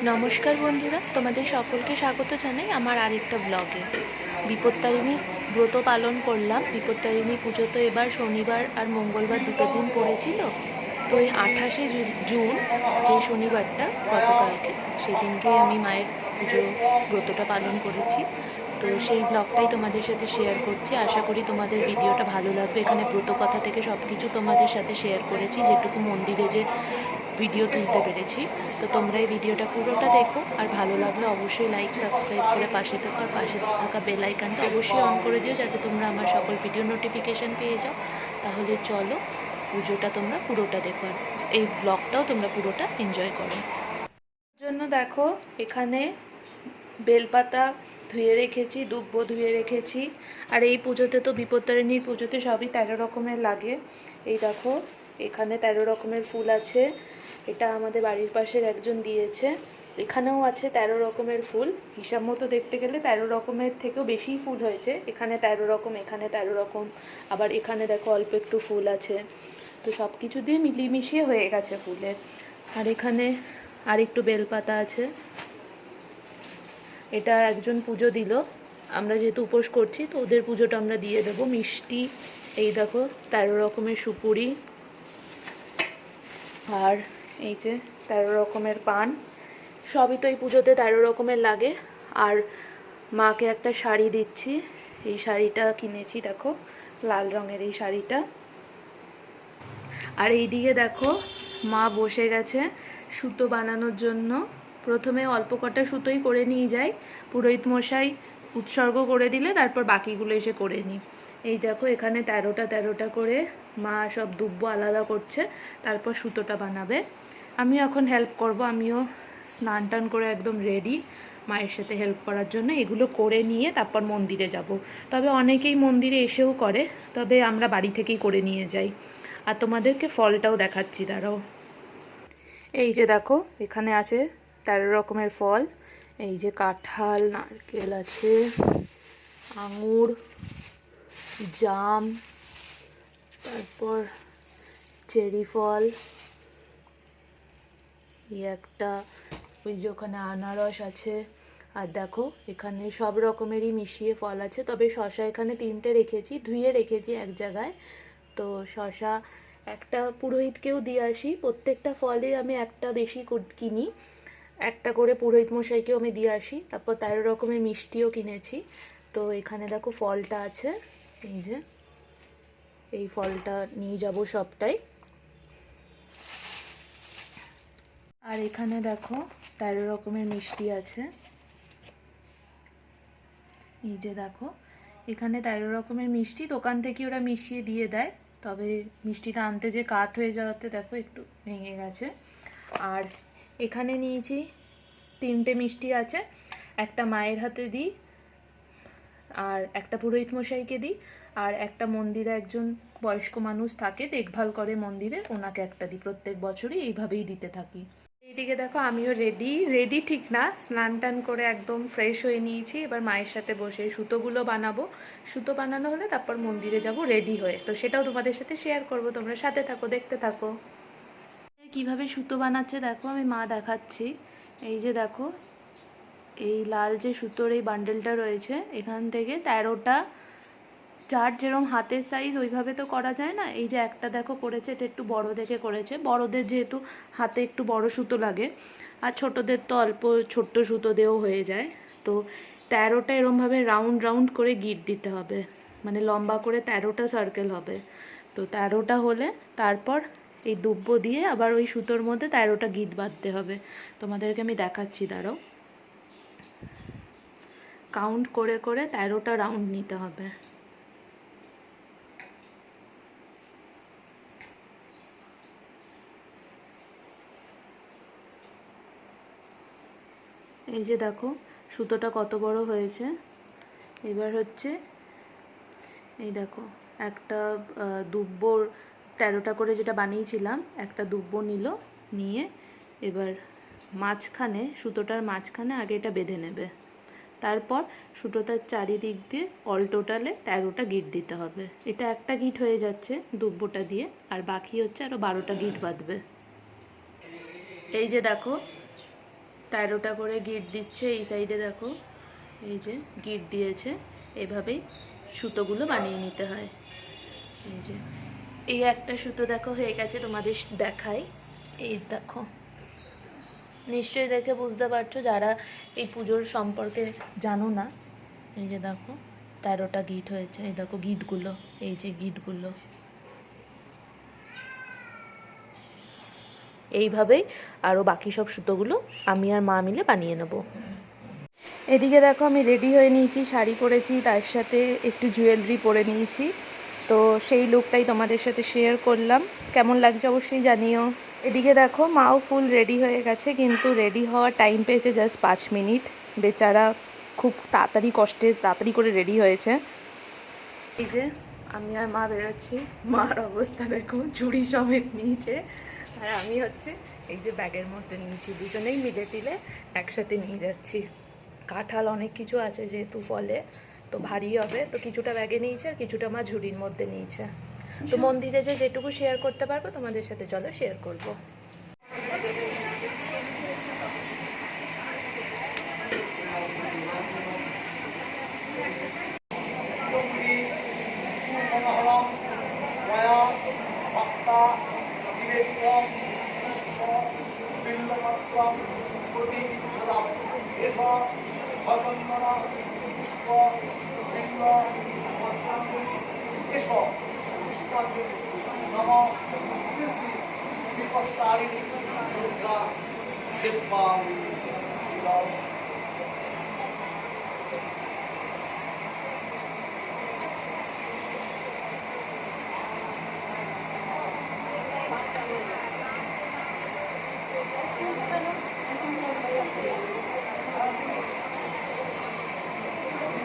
নমস্কার বন্ধুরা, তোমাদের সকলকে স্বাগত জানাই আমার আরেকটা ব্লগে বিপত্তারিণী ব্রত পালন করলাম। বিপত্তারিণী পুজো তো এবার শনিবার আর মঙ্গলবার দুটো দিন পড়েছিল। তো এই আঠাশে জুন, যে শনিবারটা গতকালকে, সেদিনকে আমি মায়ের পুজো, ব্রতটা পালন করেছি। তো সেই ব্লগটাই তোমাদের সাথে শেয়ার করছি। আশা করি তোমাদের ভিডিওটা ভালো লাগবে। এখানে ব্রত কথা থেকে সব কিছু তোমাদের সাথে শেয়ার করেছি, যেটুকু মন্দিরে যে ভিডিও তুলতে পেরেছি। তো তোমরা এই ভিডিওটা পুরোটা দেখো। আর ভালো লাগলে অবশ্যই লাইক সাবস্ক্রাইব করে পাশে থাকো আর পাশে থাকা বেল আইকনটা অবশ্যই অন করে দিও, যাতে তোমরা আমার সকল ভিডিও নোটিফিকেশান পেয়ে যাও। তাহলে চলো, পুজোটা তোমরা পুরোটা দেখো আর এই ব্লগটাও তোমরা পুরোটা এনজয় করো। জন্য দেখো, এখানে বেলপাতা ধুয়ে রেখেছি, দুব্ব ধুয়ে রেখেছি। আর এই পুজোতে তো বিপত্তারিণীর পুজোতে সবই তেরো রকমের লাগে। এই দেখো, এখানে তেরো রকমের ফুল আছে। এটা আমাদের বাড়ির পাশের একজন দিয়েছে। এখানেও আছে তেরো রকমের ফুল। হিসাব মতো দেখতে গেলে তেরো রকমের থেকেও বেশি ফুল হয়েছে। এখানে তেরো রকম, এখানে তেরো রকম। আবার এখানে দেখো অল্প একটু ফুল আছে। তো সব কিছু দিয়ে মিলিয়ে মিশিয়ে হয়ে গেছে ফুলে। আর এখানে আর একটু বেলপাতা আছে। এটা একজন পুজো দিল। আমরা যেহেতু উপোস করছি, তো ওদের পুজোটা আমরা দিয়ে দেবো। মিষ্টি, এই দেখো, তেরো রকমের সুপুরি। আর এই যে তেরো রকমের পান। সবই তো এই পুজোতে তেরো রকমের লাগে। আর মাকে একটা শাড়ি দিচ্ছি। এই শাড়িটা কিনেছি, দেখো, লাল রঙের এই শাড়িটা। আর এই দিকে দেখো, মা বসে গেছে সুতো বানানোর জন্য। প্রথমে অল্প কটা সুতোই করে নিয়ে যাই। পুরোহিত মশাই উৎসর্গ করে দিলে তারপর বাকিগুলো এসে করে নিই এই দেখো এখানে তেরোটা তেরোটা করে মা সব দুব্ব আলাদা করছে, তারপর সুতোটা বানাবে। আমি এখন হেল্প করব, আমিও স্নান টান করে একদম রেডি মায়ের সাথে হেল্প করার জন্য। এগুলো করে নিয়ে তারপর মন্দিরে যাব। তবে অনেকেই মন্দিরে এসেও করে, তবে আমরা বাড়ি থেকেই করে নিয়ে যাই। আর তোমাদেরকে ফলটাও দেখাচ্ছি, দাঁড়াও। এই যে দেখো, এখানে আছে তেরো রকমের ফল। এই যে কাঁঠাল, নারকেল আছে, আঙুর, জাম, তারপর চেরি ফল, এই একটা, ওই যে ওখানে আনারস আছে। আর দেখো, এখানে সব রকমেরই মিশিয়ে ফল আছে। তবে শশা এখানে তিনটে রেখেছি, ধুয়ে রেখেছি এক জায়গায়। তো শশা একটা পুরোহিতকেও দিয়ে আসি। প্রত্যেকটা ফলে আমি একটা বেশি কিনি। একটা করে পুরোহিত মশাইকেও আমি দিয়ে আসি। তারপর তেরো রকমের মিষ্টিও কিনেছি। তো এখানে দেখো ফলটা আছে। এই যে, এই ফলটা নিয়ে যাব সবটাই। আর এখানে দেখো তেরো রকমের মিষ্টি আছে। এই যে দেখো, এখানে তেরো রকমের মিষ্টি। দোকান থেকে ওরা মিশিয়ে দিয়ে দেয়। তবে মিষ্টিটা আনতে যে কাত হয়ে যাওয়াতে দেখো একটু ভেঙে গেছে। আর এখানে নিয়েছি তিনটে মিষ্টি আছে, একটা মায়ের হাতে দিই, আর একটা পুরোহিত মশাইকে দিই, আর একটা মন্দিরে একজন বয়স্ক মানুষ থাকে, দেখভাল করে মন্দিরে, ওনাকে একটা দিই। প্রত্যেক বছরই এইভাবেই দিতে থাকি। এইদিকে দেখো, আমিও রেডি রেডি ঠিক না, স্নান টান করে একদম ফ্রেশ হয়ে নিয়েছি, এবার মায়ের সাথে বসে সুতোগুলো বানাবো। সুতো বানানো হলে তারপর মন্দিরে যাব রেডি হয়ে। তো সেটাও তোমাদের সাথে শেয়ার করব, তোমরা সাথে থাকো, দেখতে থাকো। কীভাবে সুতো বানাচ্ছে দেখো, আমি মা দেখাচ্ছি। এই যে দেখো, এই লাল যে সুতোর এই বান্ডেলটা রয়েছে, এখান থেকে তেরোটা যার যেরকম হাতের সাইজ ওইভাবে তো করা যায় না? এই যে একটা দেখো করেছে, এটা একটু বড় দেখে করেছে। বড়দের যেহেতু হাতে একটু বড় সুতো লাগে, আর ছোটদের তো অল্প ছোট্ট সুতো দিয়েও হয়ে যায়। তো তেরোটা এরমভাবে রাউন্ড রাউন্ড করে গিট দিতে হবে। মানে লম্বা করে তেরোটা সার্কেল হবে। তো তেরোটা হলে তারপর এই দুব্ব দিয়ে আবার ওই সুতোর মধ্যে তেরোটা গিট বাঁধতে হবে। তোমাদেরকে আমি দেখাচ্ছি, দাঁড়াও। কাউন্ট করে করে তেরোটা রাউন্ড নিতে হবে। এই যে দেখো, সুতোটা কত বড় হয়েছে। এবার হচ্ছে, এই দেখো, একটা দুব্বর তেরোটা করে যেটা বানিয়েছিলাম, একটা দুব্ব নিল, নিয়ে এবার মাঝখানে, সুতোটার মাঝখানে আগে এটা বেঁধে নেবে। তারপর সুতোটার চারিদিক দিয়ে অল টোটালে তেরোটা গিট দিতে হবে। এটা একটা গিট হয়ে যাচ্ছে দুব্বটা দিয়ে, আর বাকি হচ্ছে আরও বারোটা গিট বাঁধবে। এই যে দেখো, তেরোটা করে গিট দিচ্ছে এই সাইডে দেখো, এই যে গিট দিয়েছে। এভাবেই সুতোগুলো বানিয়ে নিতে হয়। এই যে এই একটা সুতো দেখো, হয়ে গেছে তোমাদের দেখাই এই দেখো। নিশ্চয়ই দেখে বুঝতে পারছ, যারা এই পুজোর সম্পর্কে জানো না, এই যে দেখো, তেরোটা গিট হয়েছে, এই দেখো গিটগুলো, এই যে গিটগুলো। এইভাবেই আরও বাকি সব সুতোগুলো আমি আর মা মিলে বানিয়ে নেব। এদিকে দেখো আমি রেডি হয়ে নিয়েছি, শাড়ি পরেছি, তার সাথে একটু জুয়েলারি পরে নিয়েছি। তো সেই লুকটাই তোমাদের সাথে শেয়ার করলাম। কেমন লাগছে অবশ্যই জানিও। এদিকে দেখো, মাও ফুল রেডি হয়ে গেছে, কিন্তু রেডি হওয়ার টাইম পেয়েছে জাস্ট পাঁচ মিনিট বেচারা খুব তাড়াতাড়ি কষ্টে, তাড়াতাড়ি করে রেডি হয়েছে। এই যে, আমি আর মা বেরোচ্ছি। মার অবস্থা দেখো চুড়ি সমেত নিয়েছে। আর আমি হচ্ছে এই যে ব্যাগের মধ্যে নিয়েছি, দুজনেই মিলে টিলে একসাথে নিয়ে যাচ্ছি। কাঁঠাল অনেক কিছু আছে যেহেতু ফলে। তো ভারী হবে তো কিছুটা ব্যাগে নিয়েছে আর কিছুটা মা ঝুড়ির মধ্যে নিয়েছে তো মন্দিরে যে যেটুকু শেয়ার করতে পারব তোমাদের সাথে চলো শেয়ার করব ভক্তা নিবেদিতম Marco, Ringo, che so, quanti sono tutti i portali della, del Paolo,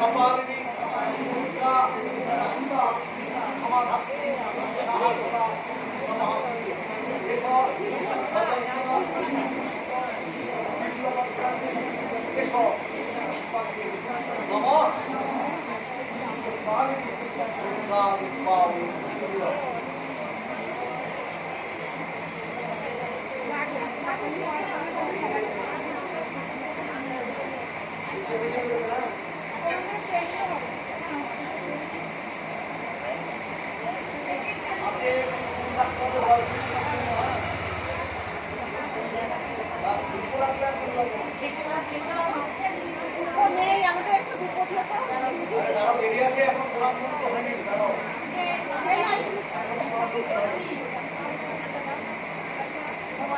Kapalini Durga Shiba সমাধাত্রী এষ সচন্দন বিল্লপত্রাণি এষ পুষ্পাঞ্জলি নমঃ কপালিনী দুর্গা বিদ্যাবী নেই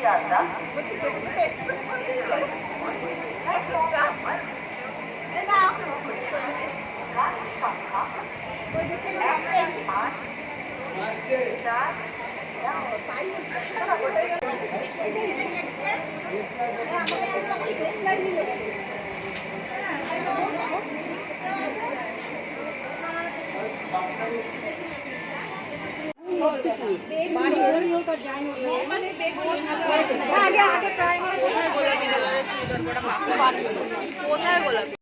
Yeah, that's what you do. হ্যাঁ, আমাদের একটা দেশলাই নিল। যেটুকু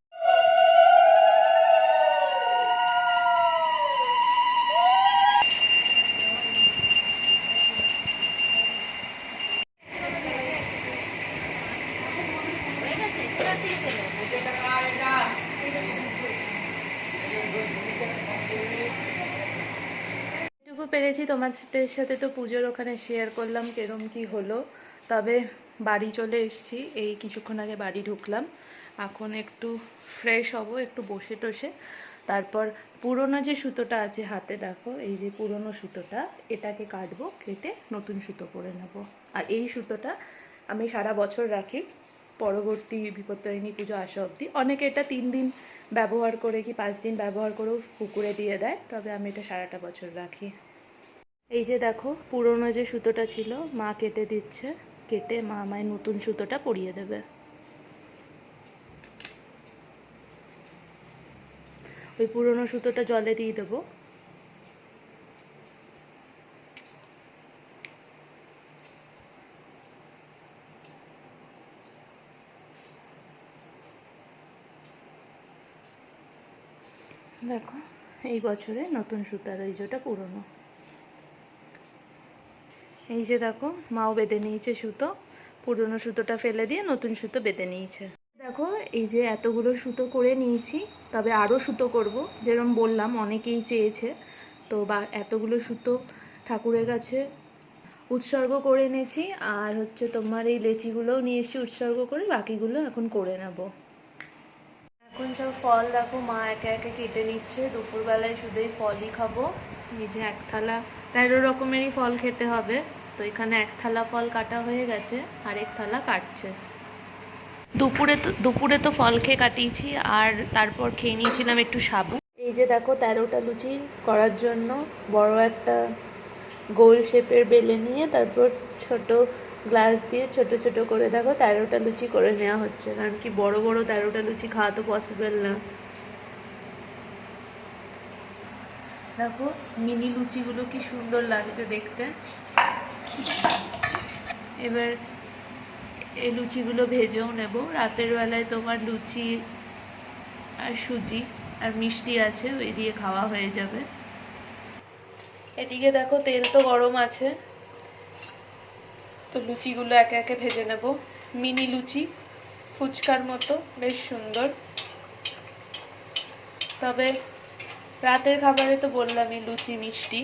পেরেছি। তোমাদের সাথে তো পুজোর ওখানে শেয়ার করলাম কেরম কি হলো। তবে বাড়ি চলে এসেছি। এই কিছুক্ষণ আগে বাড়ি ঢুকলাম। এখন একটু ফ্রেশ হব, একটু বসে টসে। তারপর পুরনো যে সুতোটা আছে হাতে দেখো, এই যে পুরনো সুতোটা, এটাকে কাটবো, কেটে নতুন সুতো করে নেব। আর এই সুতোটা আমি সারা বছর রাখি। পরবর্তী বিপত্তারিণী পুজো আসা অবধি। অনেকে এটা তিন দিন ব্যবহার করে কি পাঁচ দিন ব্যবহার করেও পুকুরে দিয়ে দেয়, তবে আমি এটা সারাটা বছর রাখি। এই যে দেখো, পুরনো যে সুতোটা ছিল, মা কেটে দিচ্ছে, কেটে মা আমায় নতুন সুতোটা পরিয়ে দেবে। ওই পুরনো সুতোটা জলে দিয়ে দেবো। দেখো, এই বছরে নতুন সুতার, এই যেটা পুরনো। এই যে দেখো, মাও বেঁধে নিয়েছে সুতো, পুরনো সুতোটা ফেলে দিয়ে নতুন সুতো বেঁধে নিয়েছে। দেখো, এই যে এতগুলো সুতো করে নিয়েছি, তবে আরও সুতো করব। যেরকম বললাম, অনেকেই চেয়েছে, তো বা এতগুলো সুতো ঠাকুরের কাছে উৎসর্গ করে এনেছি, আর হচ্ছে তোমার এই লেচিগুলোও নিয়ে এসেছি উৎসর্গ করে বাকিগুলো এখন করে নেব। এখন সব ফল দেখো, মা একে একে কেটে নিচ্ছে, দুপুরবেলায় শুধু এই ফলই খাব, এই যে এক থালা তেরো রকমেরই ফল খেতে হবে। তো এখানে এক থালা ফল কাটা হয়ে গেছে আর এক থালা কাটছে। দুপুরে তো দুপুরে তো ফল খেয়ে কাটিয়েছি, আর তারপর খেয়ে নিয়েছিলাম একটু সাবু। এই যে দেখো, তেরোটা লুচি করার জন্য বড় একটা গোল শেপের বেলে নিয়ে তারপর ছোট গ্লাস দিয়ে ছোট ছোট করে দেখো তেরোটা লুচি করে নেওয়া হচ্ছে। কারণ কি বড় বড় তেরোটা লুচি খাওয়া তো পসিবল না। দেখো মিনি লুচিগুলো কি সুন্দর লাগছে দেখতে। এবার এই লুচিগুলো ভেজেও নেব। রাতের বেলায় তোমার লুচি আর সুজি আর মিষ্টি আছে, ওই দিয়ে খাওয়া হয়ে যাবে। এদিকে দেখো তেল তো গরম আছে। তো লুচিগুলো একে একে ভেজে নেব। মিনি লুচি, ফুচকার মতো, বেশ সুন্দর। তবে রাতের খাবারে তো বললামই লুচি, মিষ্টি।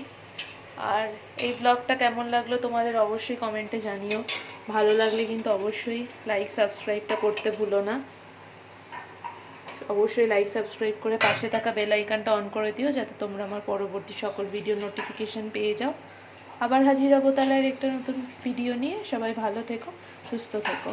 আর এই ব্লগটা কেমন লাগল তোমাদের অবশ্যই কমেন্টে জানিও। ভালো লাগলে কিন্তু অবশ্যই লাইক সাবস্ক্রাইবটা করতে ভুলো না। অবশ্যই লাইক সাবস্ক্রাইব করে পাশে থাকা বেল আইকনটা অন করে দিও, যাতে তোমরা আমার পরবর্তী সকল ভিডিও নোটিফিকেশন পেয়ে যাও। আবার হাজির হব তাহলে একটা নতুন ভিডিও নিয়ে। সবাই ভালো থেকো, সুস্থ থেকো।